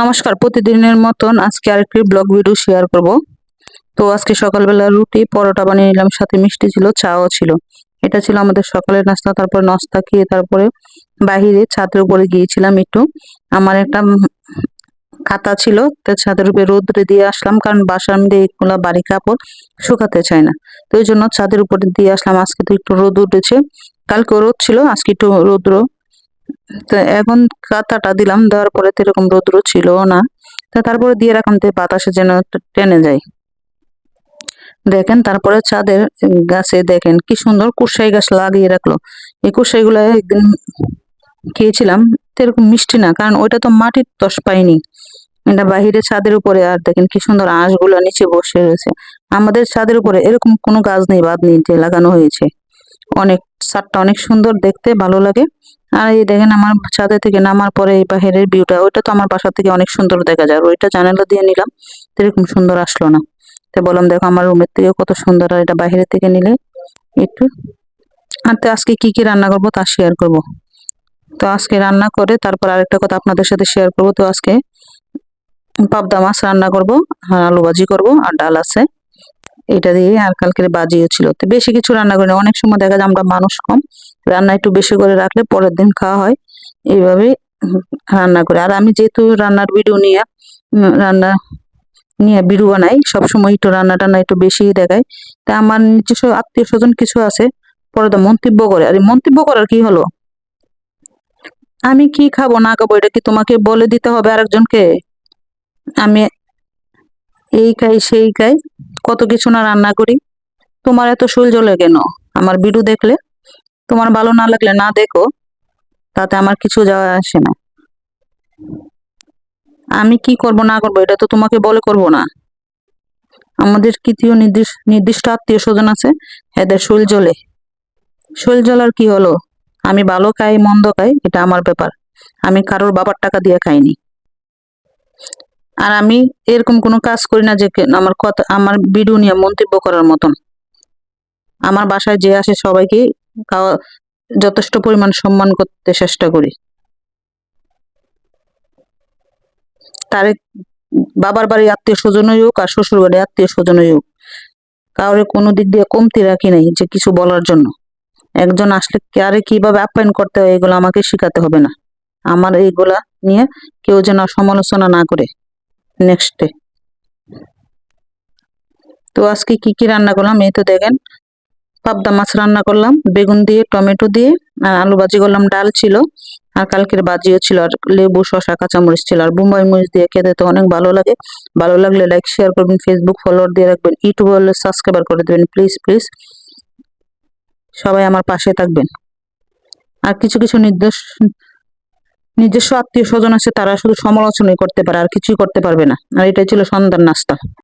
নমস্কার, প্রতিদিনের মতন আজকে আরেকটি ব্লগ ভিডিও শেয়ার করব। তো আজকে সকালবেলা রুটি, পরোটা বানিয়ে নিলাম, সাথে মিষ্টি ছিল, চাও ছিল। এটা ছিল আমাদের সকালের নাস্তা, তারপরে নাস্তা খেয়ে তারপরে বাহিরে ছাদের উপরে গিয়েছিলাম একটু। আমার একটা খাতা ছিল, তো ছাদের উপরে রোদ্রে দিয়ে আসলাম, কারণ বাসার মধ্যে এগুলো বাড়ি কাপড় শুকাতে চায় না। তো ওই জন্য ছাদের উপরে দিয়ে আসলাম, আজকে তো একটু রোদ উঠেছে। কালকে রোদ ছিল, আজকে একটু রৌদ্র তো এখন কাতাটা দিলাম, দেওয়ার পরে তো এরকম রৌদ্র ছিল না। তা তারপরে দিয়ে রাখলাম বাতাসে যেন টেনে যায়। দেখেন, তারপরে চাঁদের গাছে দেখেন, কি সুন্দর কুরসাই গাছ লাগিয়ে রাখল। এই কুরসাই গুলো একদিন খেয়েছিলাম এরকম মিষ্টি না, কারণ ওইটা তো মাটির তস পাইনি। এটা বাহিরে ছাদের উপরে, আর দেখেন কি সুন্দর আঁশগুলো নিচে বসে রয়েছে। আমাদের ছাদের উপরে এরকম কোনো গাছ নেই বাদ নেই যে লাগানো হয়েছে। অনেক ছাদটা অনেক সুন্দর দেখতে, ভালো লাগে। আর এই দেখেন আমার ছাদে থেকে নামার পরে এই বাহিরের ভিউটা ওইটা তো আমার বাসা থেকে অনেক সুন্দর দেখা যায়। ওইটা জানালা দিয়ে নিলাম এরকম সুন্দর আসলো না। তো বললাম, দেখো আমার রুমের থেকে কত সুন্দর, আর এটা বাইরে থেকে নিলে একটু আর তো আজকে কি কি রান্না করব তা শেয়ার করব। তো আজকে রান্না করে তারপর আরেকটা কথা আপনাদের সাথে শেয়ার করব। তো আজকে পাবদা মাছ রান্না করব, আর আলু ভাজি করব, আর ডাল আছে। এটা দিয়ে আর কালকের বাজিও ছিল। তো বেশি কিছু রান্না করি না অনেক সময় দেখা যায় আমরা মানুষ কম, রান্না একটু বেশি করে রাখলে পরের দিন খাওয়া হয়। এইভাবে রান্না করে। আর আমি যেহেতু রান্নার ভিডিও নিয়ে রান্না নিয়ে ভিডিও বানাই, সবসময় একটু রান্না টান্না একটু বেশি দেখায় তা আমার নিজস্ব আত্মীয় স্বজন কিছু আছে, পরে তো মন্তব্য করে। আর মন্তব্য করার কি হলো? আমি কি খাব, না খাব, এটা কি তোমাকে বলে দিতে হবে আরেকজনকে? আমি এই খাই, সেই খাই। কত কিছু না রান্না করি। তোমার এত শুল জ্বলে কেন? আমার ভিডিও দেখলে? তোমার ভালো না লাগলে না দেখো, তাতে আমার কিছু যাওয়া আসে না। আমি কি করব না করব, এটা তো তোমাকে বলে করব না। আমাদের তৃতীয় নির্দিষ্ট নির্দিষ্ট আত্মীয় স্বজন আছে? এদের শুল জ্বলে। শুল জ্বলার কি হলো? আমি ভালো খাই, মন্দ খাই, এটা আমার ব্যাপার। আমি কারোর বাবার টাকা দিয়ে খাইনি। আর আমি এরকম কোনো কাজ করি না যে আমার কথা আমার ভিডিও নিয়ে মন্তব্য করার মতন। আমার বাসায় যে আসে সবাইকে যথেষ্ট পরিমাণ সম্মান করতে চেষ্টা করি। তার বাবার বাড়ির আত্মীয় স্বজনই হোক আর শ্বশুর বাড়ির আত্মীয় স্বজনই হোক, কাউরে কোনো দিক দিয়ে কমতি রাখি নাই যে কিছু বলার জন্য। একজন আসলে কারে কীভাবে আপ্যায়ন করতে হয় এগুলো আমাকে শেখাতে হবে না। আমার এইগুলা নিয়ে কেউ যেন সমালোচনা না করে। নেক্সটে তো আজকে কি কি রান্না করলাম এই তো দেখেন। পাবদা মাছ রান্না করলাম, বেগুন দিয়ে, টমেটো দিয়ে, আর আলু ভাজি করলাম, ডাল ছিল, আর কালকের বাজিও ছিল, আর লেবু, শসা, কাঁচামরিচ ছিল, আর বোম্বাই মরিচ দিয়ে খেতে তো অনেক ভালো লাগে। ভালো লাগলে লাইক শেয়ার করবেন ফেসবুক ফলোয়ার দিয়ে রাখবেন ইউটিউব সাবস্ক্রাইবার করে দেবেন প্লিজ প্লিজ সবাই আমার পাশে থাকবেন। আর কিছু কিছু নির্দেশ নিজস্ব আত্মীয় স্বজন আছে, তারা শুধু সমালোচনাই করতে পারে, আর কিছুই করতে পারবে না। আর এটাই ছিল সন্ধ্যার নাস্তা।